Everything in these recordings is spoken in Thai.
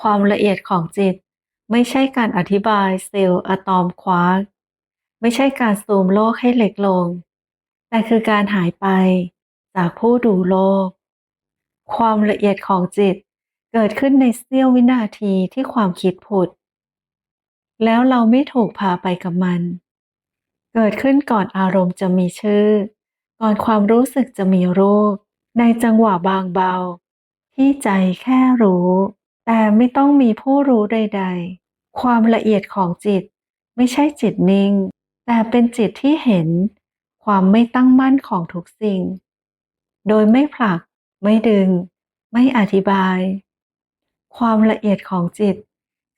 ความละเอียดของจิต ไม่ใช่การอธิบายเซลล์อะตอมควาร์กไม่ใช่การซูมโลกให้เล็กลง แต่คือการหายไปจากผู้ดูโลก ความละเอียดของจิตเกิดขึ้นในเสี้ยววินาทีที่ความคิดผุด แล้วเราไม่ถูกพาไปกับมัน เกิดขึ้นก่อนอารมณ์จะมีชื่อ ก่อนความรู้สึกจะมีรูป ในจังหวะบางเบา ที่ใจแค่รู้ แต่ไม่ต้องมีผู้รู้ใด ๆ ความละเอียดของจิต ไม่ใช่จิตนิ่ง แต่เป็นจิตที่เห็น ความไม่ตั้งมั่นของทุกสิ่ง โดยไม่ผลัก ไม่ดึง ไม่อธิบาย ความละเอียดของจิต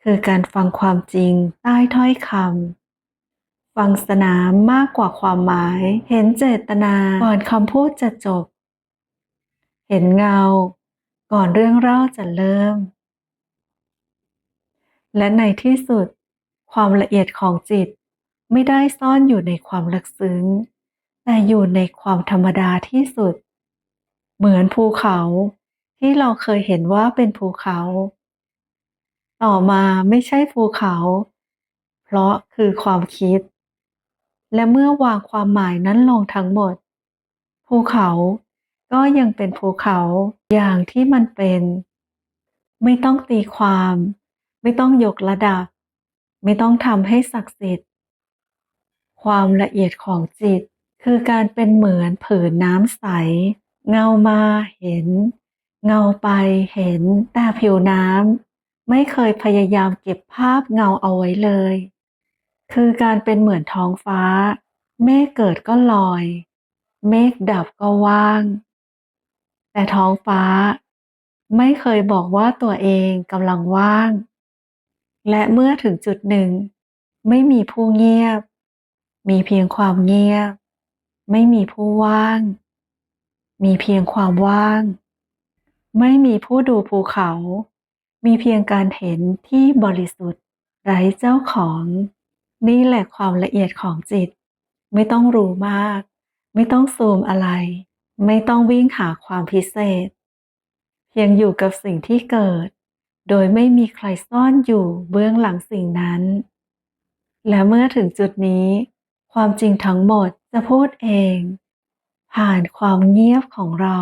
คือการฟังความจริงใต้ถ้อยคำฟังสนามมากกว่าความหมาย เห็นเจตนาก่อนคำพูดจะจบ เห็นเงา ก่อนเรื่องเล่าจะเริ่ม และในที่สุด ความละเอียดของจิตไม่ได้ซ่อนอยู่ในความลึกซึ้ง แต่อยู่ในความธรรมดาที่สุด เหมือนภูเขาที่เราเคยเห็นว่าเป็นภูเขา ต่อมาไม่ใช่ภูเขา เพราะคือความคิด และเมื่อวางความหมายนั้นลงทั้งหมด ภูเขาก็ยังเป็นภูเขาอย่างที่มันเป็น ไม่ต้องตีความ ไม่ต้องยกระดับ ไม่ต้องทำให้ศักดิ์สิทธิ์ ความละเอียดของจิต คือการเป็นเหมือนผืนน้ำใส เงามาเห็น เงาไปเห็น แต่ผิวน้ำไม่เคยพยายามเก็บภาพเงาเอาไว้เลย คือการเป็นเหมือนท้องฟ้า เมฆเกิดก็ลอย เมฆดับก็ว่าง แต่ท้องฟ้าไม่เคยบอกว่าตัวเองกำลังว่าง และเมื่อถึงจุดหนึ่ง ไม่มีผู้เงียบ มีเพียงความเงียบ ไม่มีผู้ว่าง มีเพียงความว่าง ไม่มีผู้ดูภูเขา มีเพียงการเห็นที่บริสุทธิ์ ไร้เจ้าของ นี่แหละความละเอียดของจิต ไม่ต้องรู้มาก ไม่ต้องซูมอะไร ไม่ต้องวิ่งหาความพิเศษ เพียงอยู่กับสิ่งที่เกิด โดยไม่มีใครซ่อนอยู่เบื้องหลังสิ่งนั้น และเมื่อถึงจุดนี้ ความจริงทั้งหมดจะพูดเอง ผ่านความเงียบของเรา